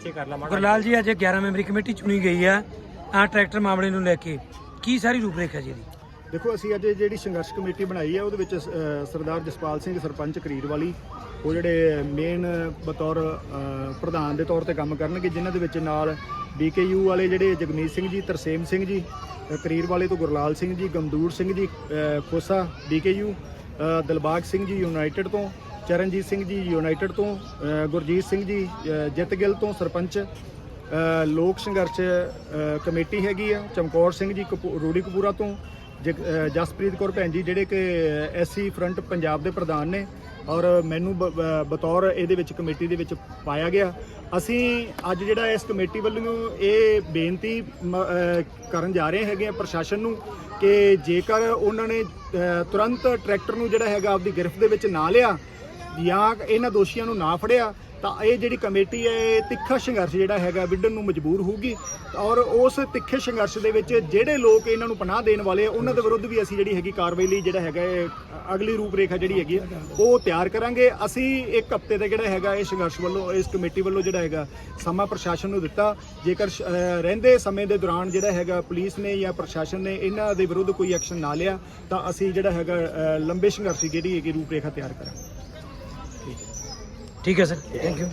ਪਿੱਛੇ ਕਰ ਲਾ ਮਾੜਾ ਗੁਰਲਾਲ ਜੀ ਅੱਜ 11 ਮੈਂਬਰੀ ਕਮੇਟੀ ਚੁਣੀ ਗਈ ਹੈ ਆ ਟਰੈਕਟਰ ਮਾਮਲੇ ਨੂੰ ਲੈ ਕੇ। ਕੀ ਸਾਰੀ ਰੂਪਰੇਖਾ ਜੀ ਇਹਦੀ? ਦੇਖੋ ਅਸੀਂ ਅੱਜ ਜਿਹੜੀ ਸੰਘਰਸ਼ ਕਮੇਟੀ ਬਣਾਈ ਹੈ ਉਹਦੇ ਵਿੱਚ ਸਰਦਾਰ ਜਸਪਾਲ ਸਿੰਘ ਸਰਪੰਚ ਕਰੀਰ ਵਾਲੀ ਉਹ ਜਿਹੜੇ ਮੇਨ ਬਤੌਰ ਪ੍ਰਧਾਨ ਦੇ ਤੌਰ ਤੇ ਕੰਮ ਕਰਨਗੇ ਜਿਨ੍ਹਾਂ ਦੇ ਵਿੱਚ ਨਾਲ ਬੀਕੇਯੂ ਵਾਲੇ ਜਿਹੜੇ ਜਗਮੀਤ ਸਿੰਘ ਜੀ ਤਰਸੇਮ ਸਿੰਘ ਜੀ ਕਰੀਰ ਵਾਲੇ ਤੋਂ ਗੁਰਲਾਲ ਸਿੰਘ ਜੀ ਗਮਦੂਰ ਸਿੰਘ ਜੀ ਖੋਸਾ ਬੀਕੇਯੂ ਦਿਲਬਾਗ ਸਿੰਘ ਜੀ ਯੂਨਾਈਟਿਡ ਤੋਂ ਚਰਨਜੀਤ ਸਿੰਘ ਜੀ ਯੂਨਾਈਟਿਡ ਤੋਂ ਗੁਰਜੀਤ ਸਿੰਘ ਜੀ ਜਿੱਤ ਗਿੱਲ ਤੋਂ ਸਰਪੰਚ ਲੋਕ ਸੰਘਰਸ਼ ਕਮੇਟੀ ਹੈਗੀ ਆ, ਚਮਕੌਰ ਸਿੰਘ ਜੀ ਕਪੂ- ਰੂੜੀ ਕਪੂਰਾ ਤੋਂ ਜਸਪ੍ਰੀਤ ਕੌਰ ਭੈਣ ਜੀ ਜਿਹੜੇ ਕਿ ਐਸਸੀ ਫਰੰਟ ਪੰਜਾਬ ਦੇ ਪ੍ਰਧਾਨ ਨੇ ਔਰ ਮੈਨੂੰ ਬ- ਬਤੌਰ ਇਹਦੇ ਵਿੱਚ ਕਮੇਟੀ ਦੇ ਵਿੱਚ ਪਾਇਆ ਗਿਆ। ਅਸੀਂ ਅੱਜ ਜਿਹੜਾ ਇਸ ਕਮੇਟੀ ਵੱਲੋਂ ਇਹ ਬੇਨਤੀ ਮ- ਕਰਨ ਜਾ ਰਹੇ ਹੈਗੇ ਆ ਪ੍ਰਸ਼ਾਸਨ ਨੂੰ ਕਿ ਜੇਕਰ ਉਹਨਾਂ ਨੇ ਤੁਰੰਤ ਟਰੈਕਟਰ ਨੂੰ ਜਿਹੜਾ ਹੈਗਾ ਆਪਦੀ ਗ੍ਰਿਫਤ ਦੇ ਵਿੱਚ ਨਾ ਲਿਆ ਜਾਂ ਇਹਨਾਂ ਦੋਸ਼ੀਆਂ ਨੂੰ ਨਾ ਫੜਿਆ ਤਾਂ ਇਹ ਜਿਹੜੀ ਕਮੇਟੀ ਹੈ ਇਹ ਤਿੱਖਾ ਸੰਘਰਸ਼ ਜਿਹੜਾ ਹੈਗਾ ਵਿੱਢਣ ਨੂੰ ਮਜਬੂਰ ਹੋਊਗੀ। ਔਰ ਉਸ ਤਿੱਖੇ ਸੰਘਰਸ਼ ਦੇ ਵਿੱਚ ਜਿਹੜੇ ਲੋਕ ਇਹਨਾਂ ਨੂੰ ਪਨਾਹ ਦੇਣ ਵਾਲੇ ਆ ਉਹਨਾਂ ਦੇ ਵਿਰੁੱਧ ਵੀ ਅਸੀਂ ਜਿਹੜੀ ਹੈਗੀ ਕਾਰਵਾਈ ਲਈ ਜਿਹੜਾ ਹੈਗਾ ਇਹ ਅਗਲੀ ਰੂਪਰੇਖਾ ਜਿਹੜੀ ਹੈਗੀ ਆ, ਉਹ ਤਿਆਰ ਕਰਾਂਗੇ। ਅਸੀਂ ਇੱਕ ਹਫ਼ਤੇ ਦਾ ਜਿਹੜਾ ਹੈਗਾ ਇਹ ਸੰਘਰਸ਼ ਵੱਲੋਂ ਇਸ ਕਮੇਟੀ ਵੱਲੋਂ ਜਿਹੜਾ ਹੈਗਾ ਸਮਾਂ ਪ੍ਰਸ਼ਾਸਨ ਨੂੰ ਦਿੱਤਾ। ਜੇਕਰ ਸ਼- ਰਹਿੰਦੇ ਸਮੇਂ ਦੇ ਦੌਰਾਨ ਜਿਹੜਾ ਹੈਗਾ ਪੁਲਿਸ ਨੇ ਜਾਂ ਪ੍ਰਸ਼ਾਸਨ ਨੇ ਇਹਨਾਂ ਦੇ ਵਿਰੁੱਧ ਕੋਈ ਐਕਸ਼ਨ ਨਾ ਲਿਆ ਤਾਂ ਅਸੀਂ ਜਿਹੜਾ ਹੈਗਾ ਲੰਬੇ ਸੰਘਰਸ਼ ਜਿਹੜੀ ਹੈਗੀ ਰੂਪਰੇਖਾ ਤਿਆਰ ਕਰਾਂਗੇ। ਠੀਕ ਹੈ ਸਰ ਥੈਂਕ ਯੂ